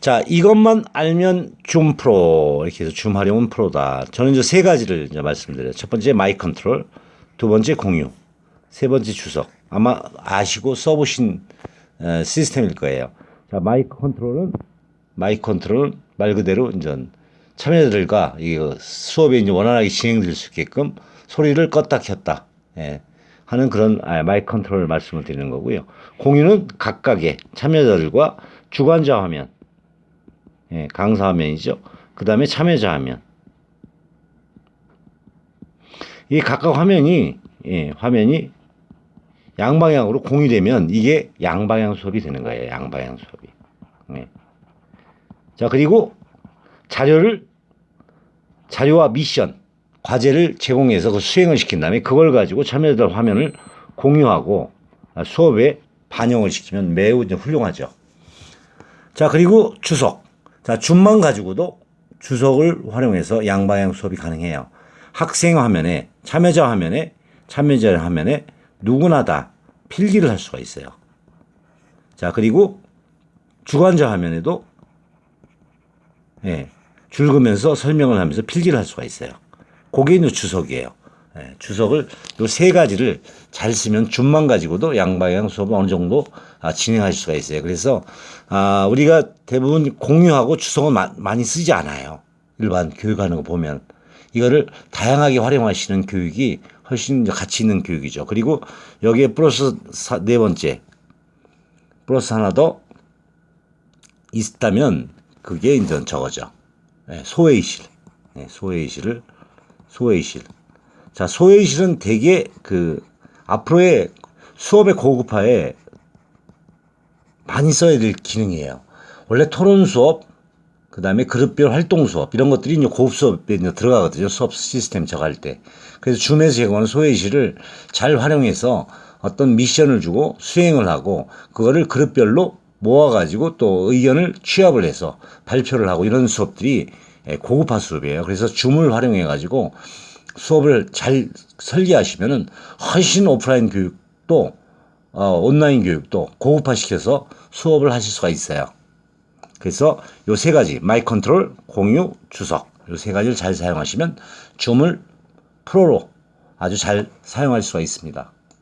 자, 이것만 알면 줌 프로 이렇게 해서 줌 활용은 프로다. 저는 이제 세 가지를 이제 말씀드려요. 첫 번째 마이 컨트롤, 두 번째 공유, 세 번째 주석. 아마 아시고 써보신 어, 시스템일 거예요. 자, 마이 컨트롤은 마이 컨트롤 말 그대로 이제 참여자들과 이 수업이 이제 원활하게 진행될 수 있게끔 소리를 껐다 켰다 예, 하는 그런 아, 마이 컨트롤 말씀을 드리는 거고요. 공유는 각각의 참여자들과 주관자 화면, 예, 강사 화면이죠. 그 다음에 참여자 화면. 이 각각 화면이 예, 화면이 양방향으로 공유되면 이게 양방향 수업이 되는 거예요. 양방향 수업이. 예. 자, 그리고 자료를, 자료와 미션, 과제를 제공해서 그 수행을 시킨 다음에 그걸 가지고 참여자들 화면을 공유하고 수업에 반영을 시키면 매우 훌륭하죠. 자, 그리고 주석. 자, 줌만 가지고도 주석을 활용해서 양방향 수업이 가능해요. 학생 화면에, 참여자 화면에, 참여자 화면에 누구나 다 필기를 할 수가 있어요. 자, 그리고 주관자 화면에도 예, 줄그면서 설명을 하면서 필기를 할 수가 있어요. 그게 이제 주석이에요. 예, 주석을 요 세 가지를 잘 쓰면 줌만 가지고도 양방향 수업을 어느 정도 아, 진행할 수가 있어요. 그래서 아, 우리가 대부분 공유하고 주석은 마- 많이 쓰지 않아요. 일반 교육하는 거 보면 이거를 다양하게 활용하시는 교육이 훨씬 가치 있는 교육이죠. 그리고 여기에 플러스 사- 네 번째 플러스 하나 더 있다면 그게 이제 저거죠. 예, 소외의실. 예, 소외의실을 소외의실. 자, 소외의실은 되게 그 앞으로의 수업의 고급화에 많이 써야 될 기능이에요. 원래 토론 수업, 그 다음에 그룹별 활동 수업, 이런 것들이 이제 고급 수업에 이제 들어가거든요. 수업 시스템 적할 때. 그래서 줌에서 제공하는 소외의실을 잘 활용해서 어떤 미션을 주고 수행을 하고, 그거를 그룹별로 모아가지고 또 의견을 취합을 해서 발표를 하고 이런 수업들이 예, 고급화 수업이에요. 그래서 줌을 활용해가지고 수업을 잘 설계하시면은 훨씬 오프라인 교육도 어, 온라인 교육도 고급화시켜서 수업을 하실 수가 있어요. 그래서 요 세 가지 마이 컨트롤, 공유, 주석 요 세 가지를 잘 사용하시면 줌을 프로로 아주 잘 사용할 수가 있습니다.